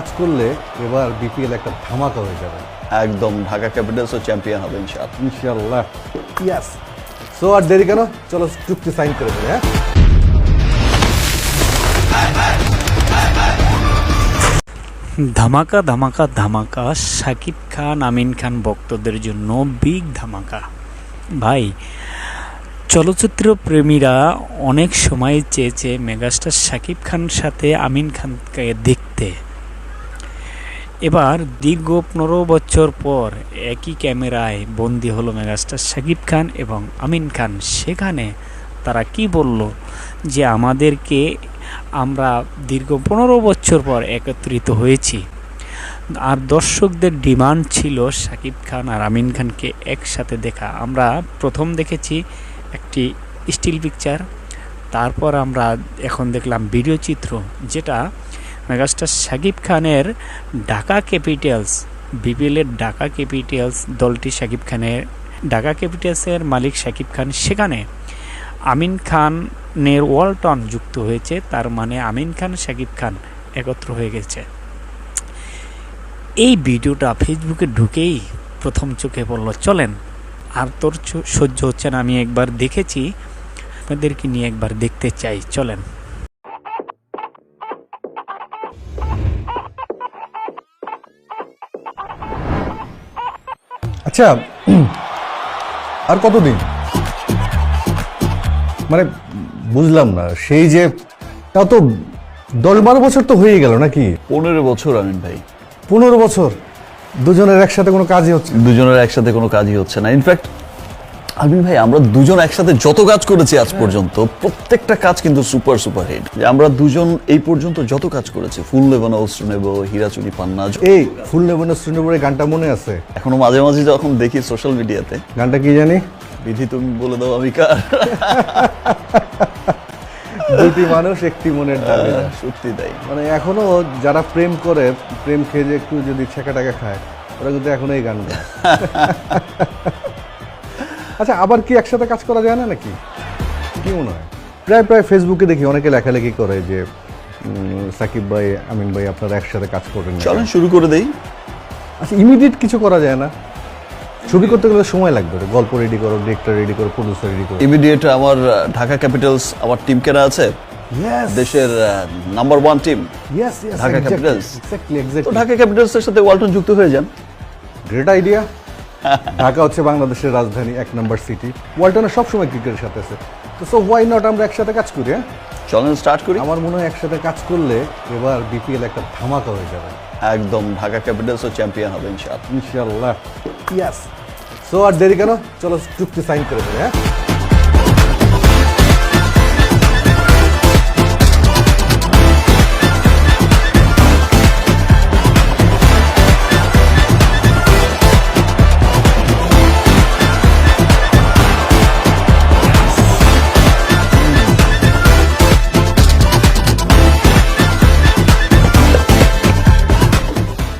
কাজ করলে এবার বিপিএল একটা ধামাকা হয়ে যাবে। একদম ঢাকা ক্যাপিটালসও চ্যাম্পিয়ন হবে ইনশাআল্লাহ। ইনশাল্লাহ ইয়াস সো আর দেরি কেন? চলো চুক্তি সাইন করে দেবে হ্যাঁ? ধামাকা ধামাকা ধামাকা। শাকিব খান আমিন খান ভক্তদের জন্য বিগ ধামাকা। ভাই চলচ্চিত্র প্রেমীরা অনেক সময় চেয়েছে মেগাস্টার শাকিব খান সাথে আমিন খানকে দেখতে। এবার দীর্ঘ পনেরো বছর পর একই ক্যামেরায় বন্দি হলো মেগাস্টার শাকিব খান এবং আমিন খান। সেখানে তারা কি বলল? যে আমাদেরকে আমরা দীর্ঘ পনেরো বছর পর একত্রিত হয়েছি। আর দর্শকদের ডিমান্ড ছিল শাকিব খান আর আমিন খানকে একসাথে দেখা। আমরা প্রথম দেখেছি একটি স্টিল পিকচার, তারপর আমরা এখন দেখলাম ভিডিও চিত্র, যেটা মেগাস্টার শাকিব খানের ঢাকা ক্যাপিটালস, বিপিএলের ঢাকা ক্যাপিটালস দলটি শাকিব খানের, ঢাকা ক্যাপিটালসের মালিক শাকিব খান সেখানে। আমিন খানের ওয়ালটন যুক্ত হয়েছে, তার মানে আমিন খান, শাকিব খান একত্র হয়ে গেছে। এই ভিডিওটা ফেসবুকে ঢুকেই প্রথম চোখে পড়ল, চলেন। আর তোর সহ্য হচ্ছে না, আমি একবার দেখেছি, আপনাদেরকে নিয়ে একবার দেখতে চাই, চলেন। আচ্ছা আর কতদিন? মানে বুঝলাম না সেই যে তা তো দশ বারো বছর তো হয়ে গেল নাকি? পনেরো বছর আমিন ভাই। পনেরো বছর দুজনের একসাথে কোনো কাজই হচ্ছে দুজনের একসাথে কোনো কাজই হচ্ছে না। ইনফ্যাক্ট আমিন ভাই আমরা দুজন একসাথে যত কাজ করেছি আজ পর্যন্ত প্রত্যেকটা কাজ কিন্তু সুপার সুপার হিট। আমরা দুজন এই পর্যন্ত যত কাজ করেছি ফুল নেব না অস্ত্র নেব হীরাচুরি পান্না এই ফুল নেবনের শ্রীনগরে গানটা মনে আছে? এখনও মাঝে মাঝে যখন দেখি সোশ্যাল মিডিয়াতে গানটা কি জানি? বিধি তুমি বলে দাও আমি কার? দুটি মানুষ একটি মনের দাবি। সত্যি তাই। মানে এখনও যারা প্রেম করে প্রেম খেয়ে যে একটু যদি ছেঁকা টাকা খায় ওরা কিন্তু এখনও এই গান গায়। আচ্ছা আবার কি একসাথে কাজ করা যায় না নাকি? কি মনে হয়? প্রায় প্রায় ফেসবুকে দেখি অনেকে লেখালেখি করে যে সাকিব ভাই আমিন ভাই আপনারা একসাথে কাজ করেন। চলেন শুরু করে দেই। আচ্ছা ইমিডিয়েট কিছু করা যায় না। ছবি করতে গেলে সময় লাগবে গল্প রেডি করো ডিরেক্টর রেডি করো প্রডিউসার রেডি করো। ইমিডিয়েট আমার ঢাকা ক্যাপিটালস আমার টিম কেনা আছে? দেশের number one team Dhaka Capitals Dhaka ক্যাপিটালসের সাথে ওয়ালটন যুক্ত হয়ে যান। গ্রেট আইডিয়া ঢাকা হচ্ছে বাংলাদেশের রাজধানী এক নম্বর সিটি। ওয়ালটনের সবসময় ক্রিকেটের সাথে আছে। তো সো ওয়াই নট আমরা একসাথে কাজ করি হ্যাঁ? চলেন স্টার্ট করি। আমার মনে হয় একসাথে কাজ করলে এবার বিপিএল একটা ধামাকা হয়ে যাবে। একদম ঢাকা ক্যাপিটালসও চ্যাম্পিয়ন হবে ইনশাআল্লাহ। ইনশাল্লাহ ইয়াস সো আর দেরি কেন? চলো চুক্তি সাইন করে দেবে হ্যাঁ?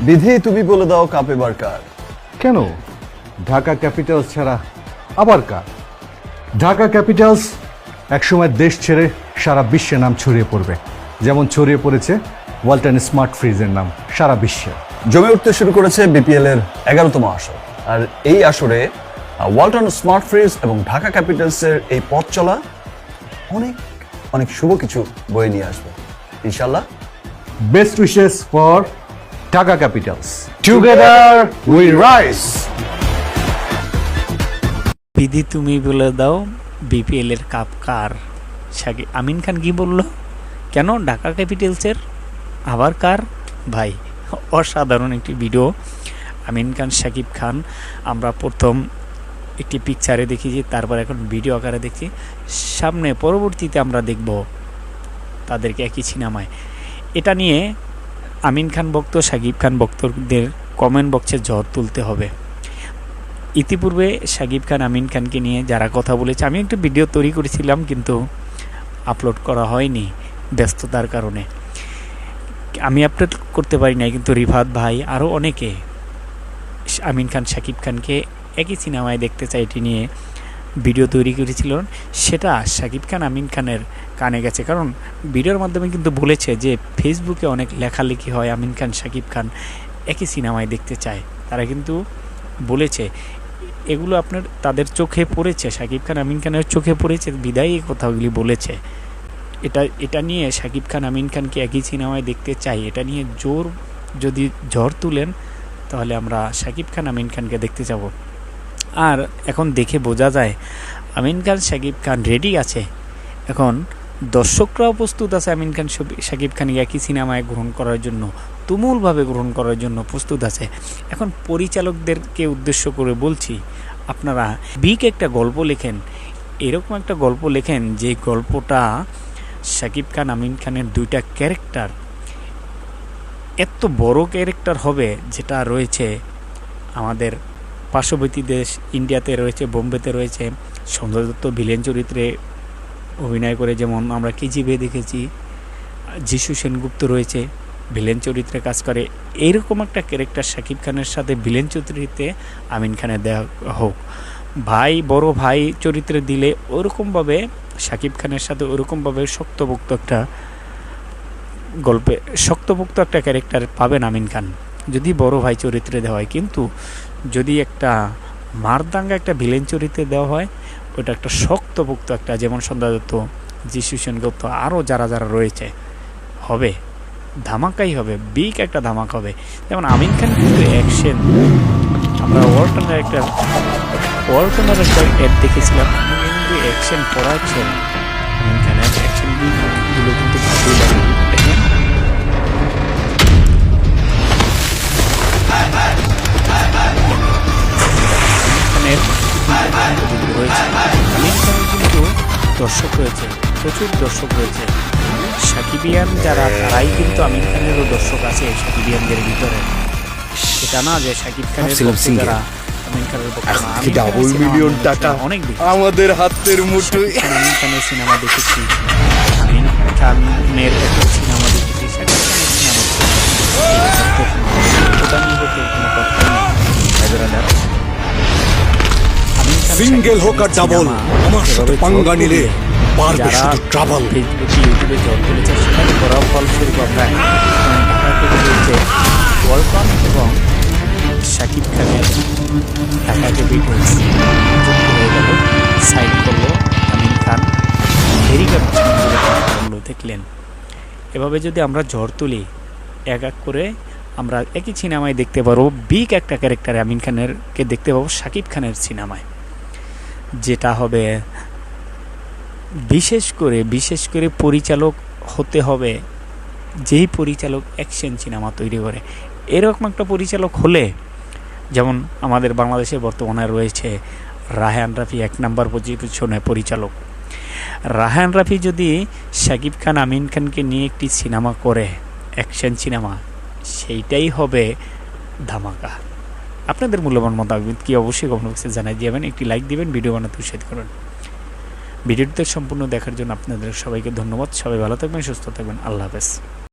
বিধি তুমি বলে দাও কাপ এবার কার? কেন? ঢাকা ক্যাপিটালস ছাড়া আবার কার? ঢাকা ক্যাপিটালস একসময় দেশ ছেড়ে সারা বিশ্বে নাম ছড়িয়ে পড়বে। যেমন ছড়িয়ে পড়েছে ওয়ালটন স্মার্ট ফ্রিজের নাম সারা বিশ্বে। জমে উঠতে শুরু করেছে বিপিএল এর এগারোতম আসর। আর এই আসরে ওয়ালটন স্মার্ট ফ্রিজ এবং ঢাকা ক্যাপিটালসের এই পথ চলা অনেক অনেক শুভ কিছু বয়ে নিয়ে আসবে। ইনশাল্লাহ best wishes for Dhaka Capitals. Together we rise বিধি তুমি বলে দাও বিপিএল এর কাপ কার? শাকিব আমিন খান কি বলল? কেন? ঢাকা ক্যাপিটালসের আবার কার? ভাই অসাধারণ একটি ভিডিও। আমিন খান শাকিব খান আমরা প্রথম একটি পিকচারে দেখেছি তারপর এখন ভিডিও আকারে দেখছি সামনে পরবর্তীতে আমরা দেখব তাদেরকে একই সিনেমায় এটা নিয়ে আমিন খান ভক্ত শাকিব খান ভক্তদের কমেন্ট বক্সে ঝড় তুলতে হবে। ইতিপূর্বে শাকিব খান, আমিন খানকে নিয়ে যারা কথা বলেছে, আমি একটা ভিডিও তৈরি করেছিলাম, কিন্তু আপলোড করা হয়নি ব্যস্ততার কারণে। আমি আপলোড করতে পারি নাই, কিন্তু রিফাত ভাই আরও অনেকে, আমিন খান শাকিব খানকে একই সিনেমায় দেখতে চাই এটি নিয়ে ভিডিও তৈরি করেছিলেন সেটা শাকিব খান, আমিন খানের কানে গেছে। কারণ ভিডিওর মাধ্যমে কিন্তু বলেছে যে, ফেসবুকে অনেক লেখালেখি হয়, আমিন খান শাকিব খান একই সিনেমায় দেখতে চায়। তারা কিন্তু বলেছে, এগুলো আপনার, তাদের চোখে পড়েছে শাকিব খান, আমিন খানের চোখে পড়েছে, বিদায় এই কথাগুলি বলেছে। এটা এটা নিয়ে শাকিব খান, আমিন খানকে একই সিনেমায় দেখতে চাই এটা নিয়ে জোর, যদি ঝড় তুলেন, তাহলে আমরা শাকিব খান, আমিন খানকে দেখতে যাব। আর এখন দেখে বোঝা যায় আমিন খান, শাকিব খান রেডি আছে। এখন দর্শকরাও প্রস্তুত আছে আমিন খান শাকিব খানকে একই সিনেমায় গ্রহণ করার জন্য, তুমুলভাবে গ্রহণ করার জন্য প্রস্তুত আছে। এখন পরিচালকদেরকে উদ্দেশ্য করে বলছি, আপনারা বিগ একটা গল্প লেখেন, এরকম একটা গল্প লেখেন যে গল্পটা শাকিব খান, আমিন খানের দুইটা ক্যারেক্টার, এত বড় ক্যারেক্টার হবে যেটা রয়েছে আমাদের পার্শ্ববর্তী দেশ ইন্ডিয়াতে রয়েছে, বোম্বেতে রয়েছে। সঞ্জয় দত্ত ভিলেন চরিত্রে অভিনয় করে যেমন আমরা কেজিবে দেখেছি, যিশু সেনগুপ্ত রয়েছে, ভিলেন চরিত্রে কাজ করে। এইরকম একটা ক্যারেক্টার শাকিব খানের সাথে ভিলেন চরিত্রে আমিন খানের দেওয়া হোক। ভাই, বড় ভাই চরিত্রে দিলে ওরকমভাবে, শাকিব খানের সাথে ওরকমভাবে শক্তপোক্ত একটা গল্পে, শক্তপোক্ত একটা ক্যারেক্টার পাবেন আমিন খান। যদি বড় ভাই চরিত্রে দেওয়া হয়, কিন্তু যদি একটা মারদাঙ্গা একটা ভিলেন চরিত্রে দেওয়া হয়, ওটা একটা শক্তপোক্ত একটা, যেমন সন্ধ্যা দত্ত, যিশু সেনগুপ্ত আরও যারা যারা রয়েছে, হবে, ধামাকাই হবে, বিগ একটা ধামাক হবে। যেমন আমিন খান কিন্তু অ্যাকশন আমরা ওয়ার্ল্টনের একটা ওয়ার্ল্টনের একটা অ্যাড দেখেছিলাম কিন্তু অ্যাকশন পড়াচ্ছেন আমিন খানের অ্যাকশনগুলো কিন্তু ভালোই লাগে। কিন্তু রয়েছে খানের কিন্তু দর্শক রয়েছে প্রচুর দর্শক রয়েছে। সাকিবিয়ান যারা তারাই কিন্তু আমির খানেরও দর্শক আছে সাকিবিয়ানদের ভিতরে। এটা না যে সাকিব খানের যারা ডাবল মিলিয়ন টাকা অনেক আমাদের হাতের মুঠোয়। শাকিব আমির খানের সিনেমা দেখেছি। আমির খানের একটা সিনেমা দেখেছি শাকিব খানের সিনেমা ওটা নিয়ে কোনো কথা নেই। সিঙ্গেল হোক আর ডাবল আমার সাথে পাঙ্গা নিলে পারবে শুধু ট্রাভেল ফেসবুকে ইউটিউবে জল তুলেছে সেখানে করার ফলস্বরূপ আমরা এবং শাকিব খানের ঢাকাকে সাইড করল আমিন খান। হেরিকা করল দেখলেন এভাবে যদি আমরা ঝড় তুলি এক এক করে আমরা একই সিনেমায় দেখতে পারব বিগ একটা ক্যারেক্টারে আমিন খানেরকে দেখতে পাবো শাকিব খানের সিনেমায়। যেটা হবে, বিশেষ করে বিশেষ করে পরিচালক হতে হবে, যেই পরিচালক অ্যাকশন সিনেমা তৈরি করে। এরকম একটা পরিচালক হলে, যেমন আমাদের বাংলাদেশে বর্তমানে রয়েছে রাহান রাফি এক নাম্বার পজিশনে পরিচালক। রাহান রাফি যদি শাকিব খান, আমিন খানকে নিয়ে একটি সিনেমা করে অ্যাকশন সিনেমা সেইটাই হবে ধামাকা। আপনাদের মূল্যবান মতামত কি অবশ্যই কমেন্ট বক্সে জানাই দিবেন একটি লাইক দিবেন ভিডিও বানাতে উৎসাহিত করুন। ভিডিওটি সম্পূর্ণ দেখার জন্য আপনাদের সবাইকে ধন্যবাদ। সবাই ভালো থাকবেন, সুস্থ থাকবেন। আল্লাহ হাফেজ।